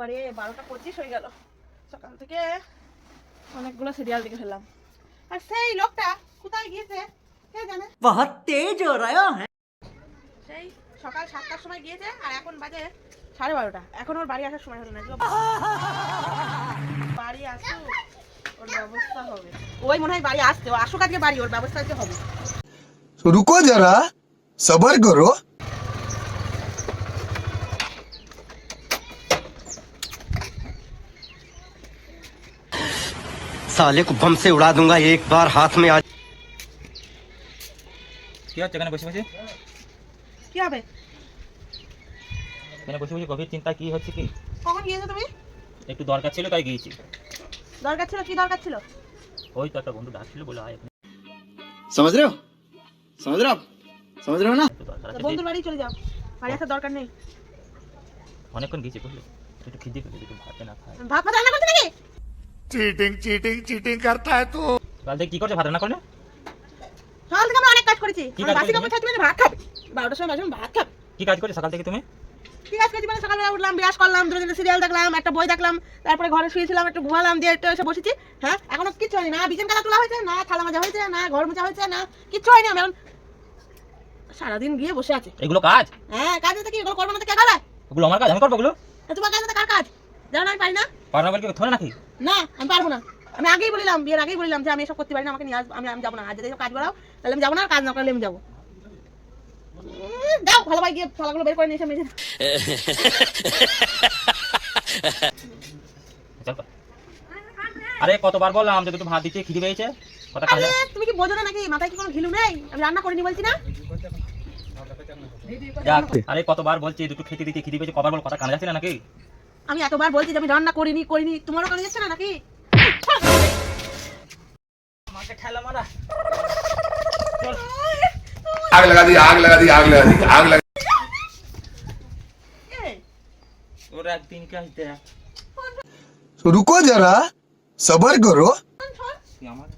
বাবা রে বারোটা পঁচিশ হয়ে গেল। সকাল থেকে অনেকগুলো সিরিয়াল দেখে ফেললাম। আর সেই লোকটা কোথায় গিয়েছে কে জানে? বহুত তেজ সেই সকাল সাতটার সময় গিয়েছে আর এখন বাজে সাড়ে বারোটা। এখন ওর বাড়ি আসার সময় হলো না বাড়ি আসো ওর ব্যবস্থা হবে। ওই মনে হয় বাড়ি আসতে আসুক আজকে বাড়ি ওর ব্যবস্থা হবে। রুকো যারা সবার করো साले को बम से उड़ा दूंगा एक बार हाथ में आ কি হচ্ছে এখানে বসে বসে কি হবে এখানে বসে বসে গভীর চিন্তা কি হচ্ছে কি কখন গিয়েছো তুমি একটু দরকার ছিল তাই গিয়েছি দরকার ছিল কি দরকার ছিল ওই তো একটা বন্ধু ডাকছিল বলে আয় এখানে समझ रहे हो समझ रहे हो आप समझ रहे हो ना একটু দরকার আছে বন্ধুর বাড়ি চলে যাও বাড়ি আসার দরকার নেই অনেকক্ষণ গিয়েছি বুঝলি একটু খিদে পেলে একটু ভাতে না খায় ভাত ভাত রান্না করতে নাকি চিটিং চিটিং চিটিং করতা है तू কালকে কি করছে? ভাত রান্না করলে? হ্যাঁ, সকাল থেকে অনেক কাজ করেছি। বাসি কাপড় থাকলে ভাত খাবে। 12টার সময় মাঝে ভাত খাবে। কি কাজ করেছ সকাল থেকে তুমি? কি কাজ করেছি মানে সকালবেলা উঠলাম ব্রাশ করলাম দুটো দিন সিরিয়াল দেখলাম একটা বই দেখলাম তারপরে ঘরে শুয়েছিলাম একটু ঘুমালাম দিয়ে একটু এসে বসেছি। হ্যাঁ এখনও কিছু হয়নি। না বিছানা কালা তোলা হয়েছে না থালা মাজা হয়েছে না ঘর মোছা হয়েছে না কিছু হয়নি আমি এখন। সারাদিন গিয়ে বসে আছে। এগুলো কাজ? হ্যাঁ কাজ তো কি? এগুলো করব না তো কে করে ওগুলো আমার কাজ আমি করব ওগুলো? তোমার কাজ তো কার কাজ? জানো আমি পারি না? পারনা বলে কি থোড়ে নাকি? না আমি পারব না। আমি আগেই বললাম বিয়ের আগেই বললাম যে আমি এসব করতে পারি না আমাকে নিয়ে আসব আমি আমি যাব না। আজ যদি কাজ করাও তাহলে আমি যাব না কাজ না করলে আমি যাব। যাও ভালো ভাই গিয়ে থালাগুলো বের করে নিয়ে এসে দাও। কর। আরে কতবার বললাম যে দুটো ভাত দিচ্ছে খিদে পেয়েছে? কথা আরে তুমি কি বোঝো না নাকি? মাথায় কি কোনো ঘিলু নেই? আমি রান্না করিনি বলছি না? আরে কতবার বলছি দুটো খেতে দিতে খিদে পেয়েছে কবার বল কথা কানে যাচ্ছে না নাকি? আমি এতবার বলছি যে আমি রান্না করিনি করিনি তোমারও কানে যাচ্ছে না নাকি মাকে ঠেলা মারা आग लगा दी आग लगा दी आग लगा दी आग लगा এই, ওরা একদিন কে আসতে तो रुको जरा सबर करो শোন,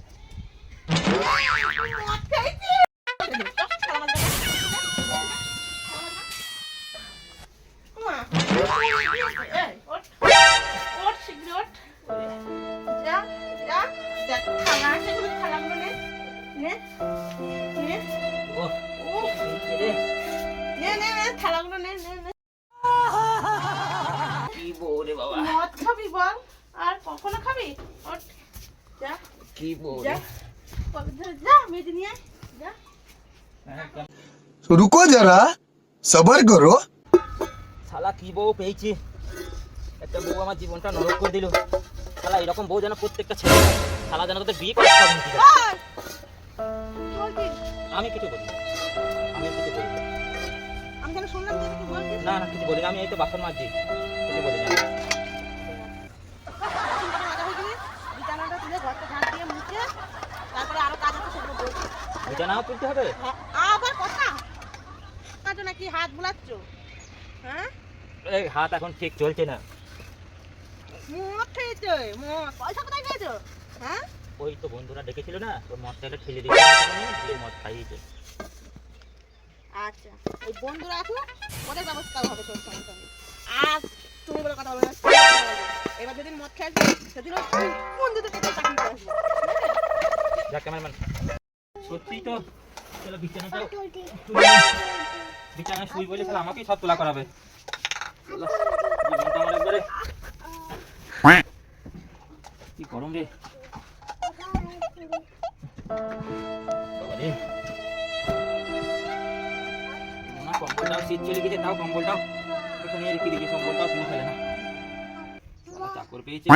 কি বউ হ্যাঁ, রুকো যারা সবার করো। শালা কি বউ পেয়েছি? একটা বউ আমার জীবনটা নরক করে দিল। শালা এরকম বউ যেন প্রত্যেকটা ছেলে শালা যেন তোদের বিয়ে করে আমি কিছু বলি আমি কিছু বলি আমি যেন শুনলাম তুই কি বলছিস? না না কিছু বলি না আমি এই তো বাসন মাজছি। কিছু বলি না চিন্তা করে মাথা ভেঙে বিছানাটা তুলে ঘরটা ঝাঁট দিয়ে মুছে তারপরে আরও কাজ আছে সেগুলো বলছি। ওইটা তুলতে হবে? হ্যাঁ, আবার কথা? কাজ নাকি হাত বুলাচ্ছ? হ্যাঁ? এই হাত এখন ঠিক চলছে না। মদ খেয়েছো মদ। পয়সা কোথায় হ্যাঁ? ওই তো বন্ধুরা ডেকেছিল না মদটা ঠেলে দিয়ে মদ খাইয়েছে। আচ্ছা। ওই বন্ধুরা আছে ওদের ব্যবস্থা হবে তোর সঙ্গে সঙ্গে আর তুমি বলে কথা বলবে। না এবার যেদিন মদ খেয়ে আসবে সেদিন বন্ধুদের কাছে চাকরি করে আসবে যাক ক্যামেরাম্যান। সত্যি তো চলো বিছানাটা বিছানায় শুই বলে তাহলে আমাকেই সব তোলা করাবে। কি গরম রে। বাবা রে। কম্বলটাও শীত চলে গেছে তাও কম্বলটাও এখানে রেখে দিয়েছি কম্বলটাও কোনো ফেলে না। চাকর পেয়েছে।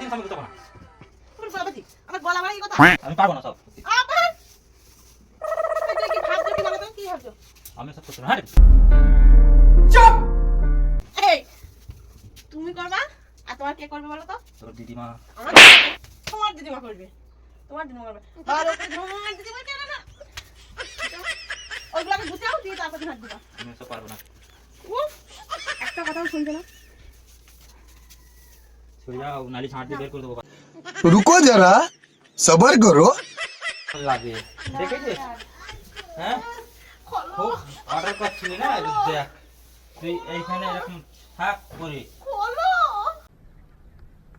জিনিস আমি না না সব। আমি সব করতে না। হ্যাঁ কে করবে বলো তো? তোর দিদিমা। তোমার দিদিমা করবে। তোমার দিদিমা করবে। ভালো তোমার দিদিমা কেন না? ওগুলোকে গুছাও দিয়ে তারপর হাত দিবা আমি তো পারব না। উফ একটা কথাও শুনবে না। যাও নালি ছাঁট দিয়ে বের করে দেবো। রুকো যারা সবার করো। লাগে। দেখেছিস? হ্যাঁ? অর্ডার করছিলি না? দেখ তুই এইখানে এরকম থাক করে।